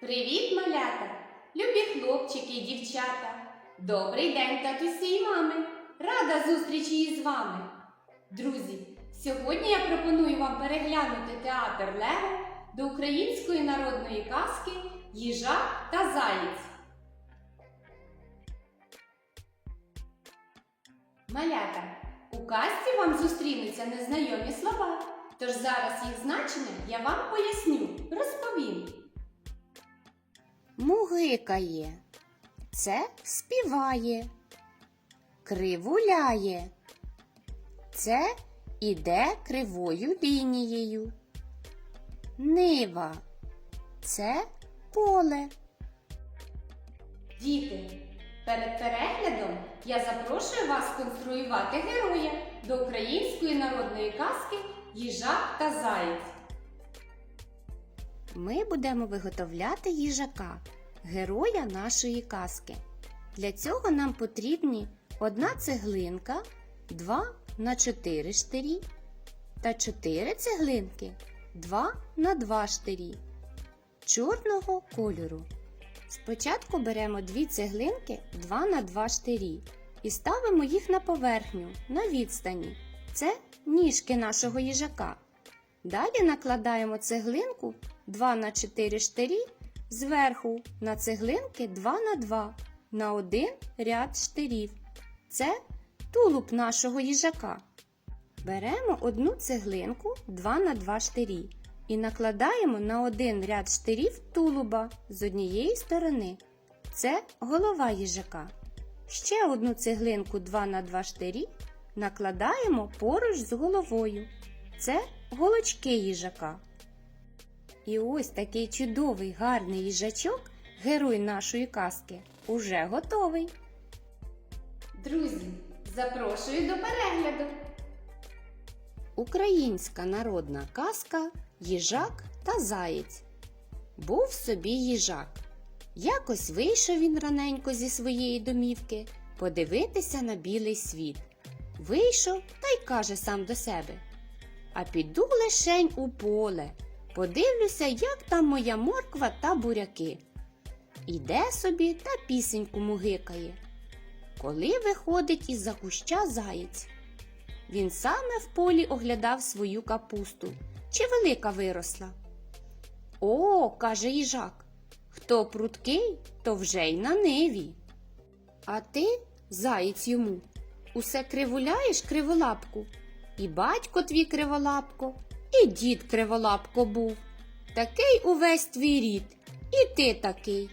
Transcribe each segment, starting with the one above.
Привіт, малята! Любі хлопчики і дівчата! Добрий день, татусі і мами! Рада зустрічі із вами! Друзі, сьогодні я пропоную вам переглянути театр Лего до української народної казки Їжак та Заєць. Малята, у казці вам зустрінуться незнайомі слова. Тож зараз їх значення я вам поясню, розповім. Мугикає, це співає, кривуляє, це іде кривою лінією. Нива, це поле. Діти, перед переглядом я запрошую вас конструювати героя до української народної казки Їжак та Заєць. Ми будемо виготовляти їжака, героя нашої казки. Для цього нам потрібні одна цеглинка, 2 на 4 штирі та 4 цеглинки 2 на 2 штирі чорного кольору. Спочатку беремо дві цеглинки 2 на 2 штирі і ставимо їх на поверхню на відстані. Це ніжки нашого їжака. Далі накладаємо цеглинку 2 на 4 штирі зверху на цеглинки 2 на 2 на один ряд штирів. Це тулуб нашого їжака. Беремо одну цеглинку 2 на 2 штирі і накладаємо на один ряд штирів тулуба з однієї сторони. Це голова їжака. Ще одну цеглинку 2 на 2 штирі накладаємо поруч з головою. Це голочки їжака. І ось такий чудовий гарний їжачок, герой нашої казки, уже готовий. Друзі, запрошую до перегляду. Українська народна казка Їжак та Заєць. Був собі їжак. Якось вийшов він раненько зі своєї домівки подивитися на білий світ. Вийшов та й каже сам до себе. А піду лишень у поле, подивлюся, як там моя морква та буряки. Іде собі та пісеньку мугикає. Коли виходить із-за куща заєць. Він саме в полі оглядав свою капусту. Чи велика виросла? О, каже їжак, хто пруткий, то вже й на ниві. А ти, заєць йому, усе кривуляєш криволапку. І батько твій криволапко, і дід криволапко був. Такий увесь твій рід, і ти такий.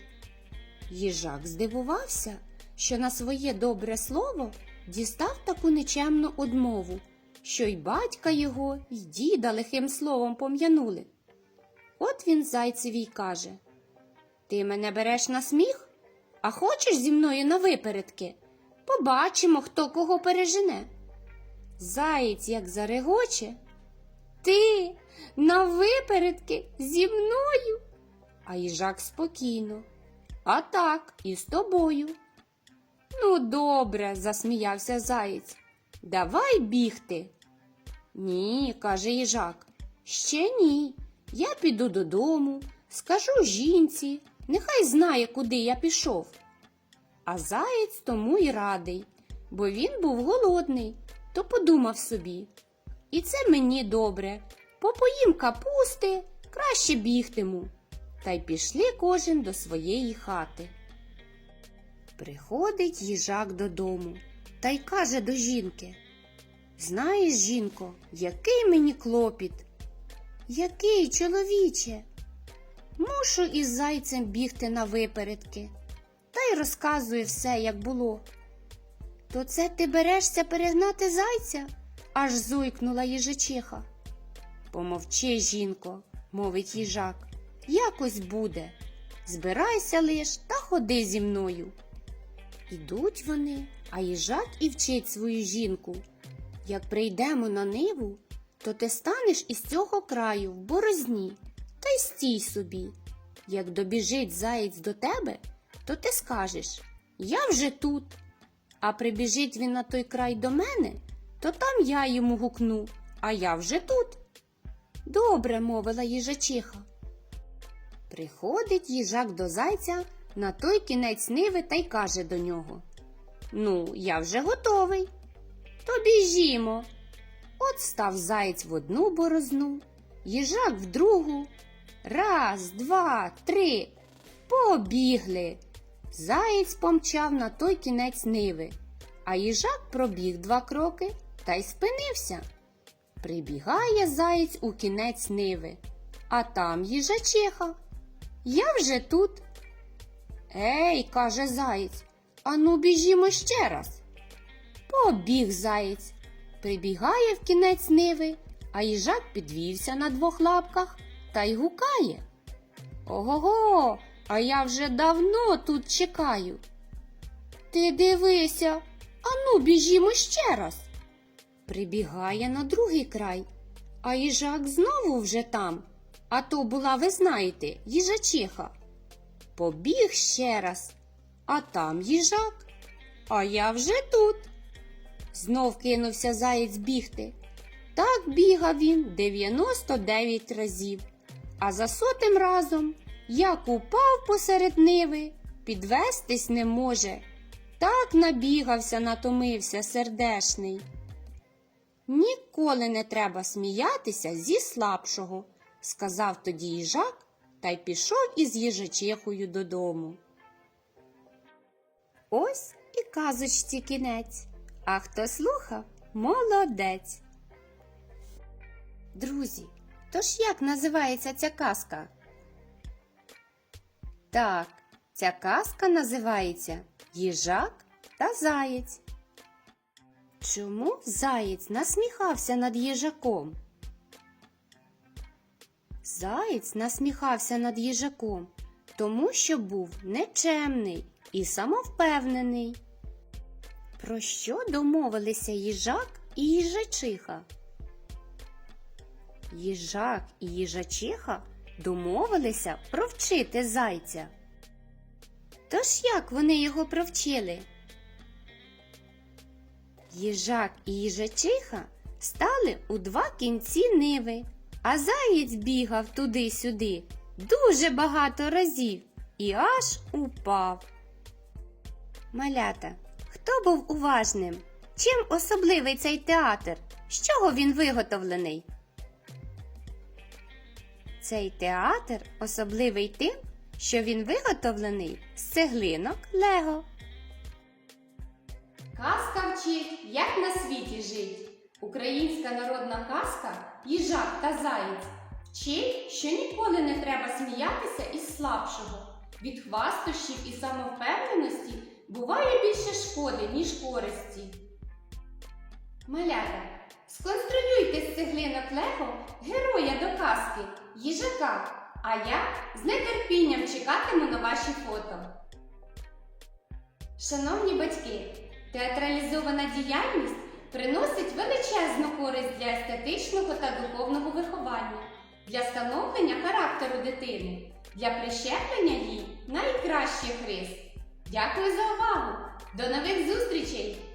Їжак здивувався, що на своє добре слово дістав таку нечемну одмову, що й батька його, й діда лихим словом пом'янули. От він зайцеві й каже Ти мене береш на сміх? А хочеш зі мною на випередки? Побачимо, хто кого пережене. Заєць як зарегоче. Ти на випередки зі мною? А їжак спокійно. А так, і з тобою. Ну, добре, засміявся заєць. Давай бігти. Ні, каже їжак. Ще ні. Я піду додому, скажу жінці, нехай знає, куди я пішов. А заєць тому й радий, бо він був голодний, то подумав собі. І це мені добре. Попоїм капусти, краще бігтиму. Та й пішли кожен до своєї хати. Приходить їжак додому та й каже до жінки Знаєш, жінко, який мені клопіт? Який, чоловіче? Мушу із зайцем бігти на випередки. Та й розказує все, як було. То це ти берешся перегнати зайця? Аж зойкнула їжачиха. Помовчи, жінко, мовить їжак, якось буде. Збирайся лиш та ходи зі мною. Ідуть вони, а їжак і вчить свою жінку. Як прийдемо на ниву, то ти станеш із цього краю в борозні та й стій собі. Як добіжить заєць до тебе, то ти скажеш Я вже тут. А прибіжить він на той край до мене, то там я йому гукну, а я вже тут. Добре, мовила їжачиха. Приходить їжак до зайця на той кінець ниви та й каже до нього: Ну, я вже готовий. То біжімо. От став заєць в одну борозну, їжак в другу. Раз, два, три. Побігли. Заєць помчав на той кінець ниви, а їжак пробіг два кроки та й спинився. Прибігає заєць у кінець ниви, а там їжачиха. Я вже тут. Ей, каже заєць, ану біжімо ще раз. Побіг заєць, прибігає в кінець ниви, а їжак підвівся на двох лапках та й гукає. Ого-го, а я вже давно тут чекаю. Ти дивися, ану біжімо ще раз. Прибігає на другий край, а їжак знову вже там. А то була, ви знаєте, їжачиха. Побіг ще раз, а там їжак, а я вже тут. Знов кинувся заєць бігти. Так бігав він 99 разів, а за сотим разом як упав посеред ниви, підвестись не може. Так набігався, натомився сердешний. Ніколи не треба сміятися зі слабшого, сказав тоді їжак та й пішов із їжачихою додому. Ось і казочці кінець. А хто слухав, молодець. Друзі, тож як називається ця казка? Так, ця казка називається Їжак та Заєць. Чому заєць насміхався над їжаком? Заєць насміхався над їжаком, тому що був нечемний і самовпевнений. Про що домовилися їжак і їжачиха? Їжак і їжачиха домовилися провчити зайця. Тож як вони його провчили? Їжак і їжачиха стали у два кінці ниви, а заєць бігав туди-сюди дуже багато разів і аж упав. Малята, хто був уважним? Чим особливий цей театр? З чого він виготовлений? Цей театр особливий тим, що він виготовлений з цеглинок Лего. Казка вчить, як на світі жить. Українська народна казка Їжак та Заєць вчить, що ніколи не треба сміятися із слабшого. Від хвастощів і самовпевненості буває більше шкоди, ніж користі. Малята, сконструюйте з цеглинок Лего героя до казки їжака, а я з нетерпінням чекатиму на ваші фото. Шановні батьки, театралізована діяльність приносить величезну користь для естетичного та духовного виховання, для становлення характеру дитини, для прищеплення їй найкращих рис. Дякую за увагу! До нових зустрічей!